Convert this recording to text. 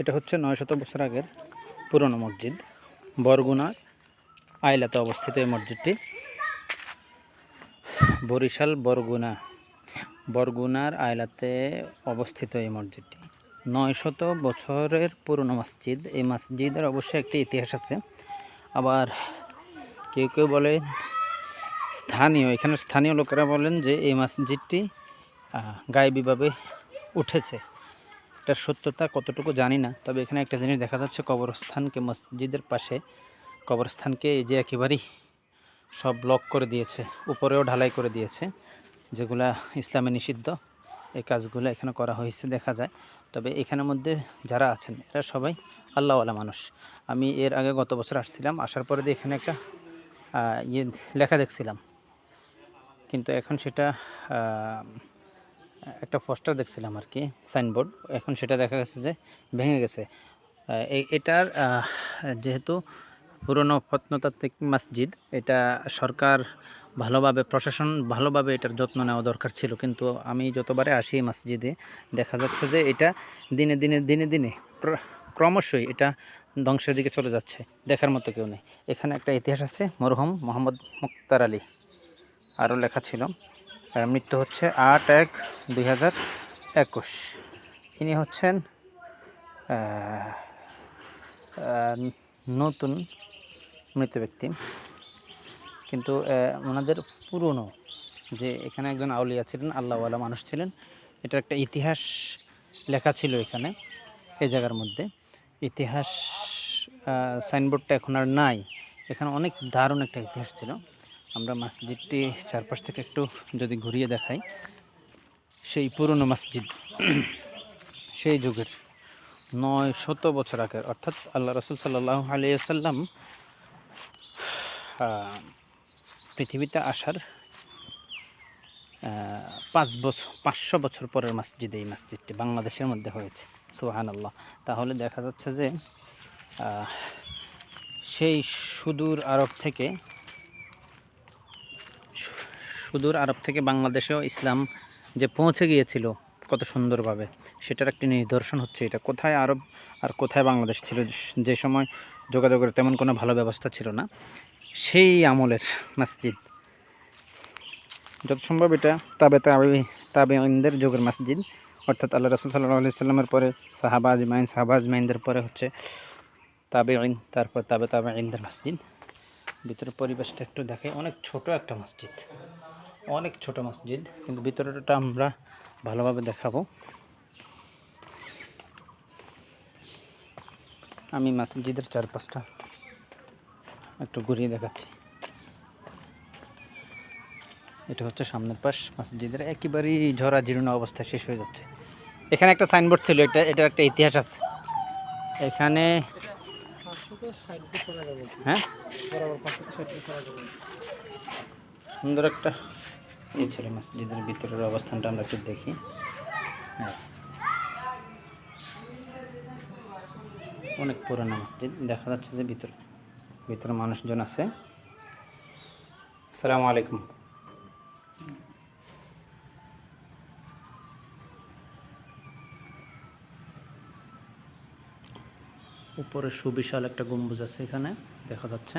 এটা হচ্ছে নয় শত বছর আগের পুরনো মসজিদ বরগুনার আইলাতে অবস্থিত এই মসজিদটি। বরিশাল বরগুনা, বরগুনার আইলাতে অবস্থিত এই মসজিদটি। নয় শত বছরের পুরনো মসজিদ, এই মসজিদের অবশ্যই একটি ইতিহাস আছে। আবার কেউ কেউ বলে স্থানীয়, এখানে স্থানীয় লোকেরা বলেন যে এই মসজিদটি গায়েবীভাবে উঠেছে। এটার সত্যতা কতটুকু জানি না, তবে এখানে একটা জিনিস দেখা যাচ্ছে, কবরস্থানকে, মসজিদের পাশে কবরস্থানকে এই যে একেবারেই সব ব্লক করে দিয়েছে, উপরেও ঢালাই করে দিয়েছে, যেগুলা ইসলামে নিষিদ্ধ, এই কাজগুলো এখানে করা হয়েছে দেখা যায়। তবে এখানের মধ্যে যারা আছেন, এরা সবাই আল্লাহওয়ালা মানুষ। আমি এর আগে গত বছর আসছিলাম, আসার পরে দিয়ে এখানে একটা ইয়ে লেখা দেখছিলাম। কিন্তু এখন সেটা একটা পোস্টার দেখছিলাম আর কি, সাইনবোর্ড। এখন সেটা দেখা গেছে যে ভেঙে গেছে। এটার যেহেতু পুরনো প্রত্নতাত্ত্বিক মসজিদ, এটা সরকার ভালোভাবে, প্রশাসন ভালোভাবে এটার যত্ন নেওয়া দরকার ছিল। কিন্তু আমি যতবারে আসি মসজিদে, দেখা যাচ্ছে যে এটা দিনে দিনে দিনে দিনে ক্রমশই এটা ধ্বংসের দিকে চলে যাচ্ছে। দেখার মতো কেউ নেই। এখানে একটা ইতিহাস আছে, মরহুম মোহাম্মদ মুক্তার আলী। আরও লেখা ছিল। মৃত্যু হচ্ছে আট এক দুই হাজার একুশ। ইনি হচ্ছেন নতুন মৃত ব্যক্তি। কিন্তু ওনাদের পুরনো যে এখানে একজন আউলিয়া ছিলেন, আল্লাহওয়ালা মানুষ ছিলেন, এটার একটা ইতিহাস লেখা ছিল এখানে, এই জায়গার মধ্যে। ইতিহাস সাইনবোর্ডটা এখন আর নাই। এখানে অনেক দারুণ একটা ইতিহাস ছিল। আমরা মসজিদটি চারপাশ থেকে একটু যদি ঘুরিয়ে দেখাই, সেই পুরনো মসজিদ, সেই যুগের নয় শত বছর আগের, অর্থাৎ আল্লাহ রসুল সাল্লাহ আলিয়াল্লাম পৃথিবীতে আসার পাঁচ বছর পাঁচশো বছর পরের মসজিদ এই মসজিদটি বাংলাদেশের মধ্যে হয়েছে। সুহান আল্লাহ তাহলে দেখা যাচ্ছে যে সেই সুদূর আরব থেকে সুদূর আরব থেকে বাংলাদেশেও ইসলাম যে পৌঁছে গিয়েছিল কত সুন্দরভাবে, সেটার একটি নিদর্শন হচ্ছে এটা। কোথায় আরব আর কোথায় বাংলাদেশ ছিল, যে সময় যোগাযোগের তেমন কোনো ভালো ব্যবস্থা ছিল না, সেই আমলের মসজিদ। যত সম্ভব এটা তাবে তাবে তাবে ইন্দের যুগের মসজিদ। অর্থাৎ আল্লাহ রসুল সাল্লাহ আলি সাল্লামের পরে সাহাবা আজমাইন, সাহাবা আজমাইনদের পরে হচ্ছে তাবে আইন তারপর তাবে তাবে ইন্দের মসজিদ। ভিতরের পরিবেশটা একটু দেখে, অনেক ছোট একটা মসজিদ। অনেক ছোট মসজিদ, কিন্তু ভিতরেটা আমরা ভালোভাবে দেখাবো। আমি মসজিদের চারপাশটা একটু ঘুরিয়ে দেখাচ্ছি। এটা হচ্ছে সামনের পাশ, মসজিদের একেবারেই ঝরা জীর্ণ অবস্থা শেষ হয়ে যাচ্ছে। এখানে একটা সাইনবোর্ড ছিল, এটা, এটার একটা ইতিহাস আছে। এখানে হ্যাঁ? সুন্দর একটা ইয়ে ছিল মসজিদের ভিতরের অবস্থানটা আমরা একটু দেখি। হ্যাঁ। অনেক পুরনো মসজিদ, দেখা যাচ্ছে যে ভিতরে ভিতরে মানুষজন আছে। আসসালামু আলাইকুম। উপরে সুবিশাল একটা গম্বুজ আছে এখানে, দেখা যাচ্ছে।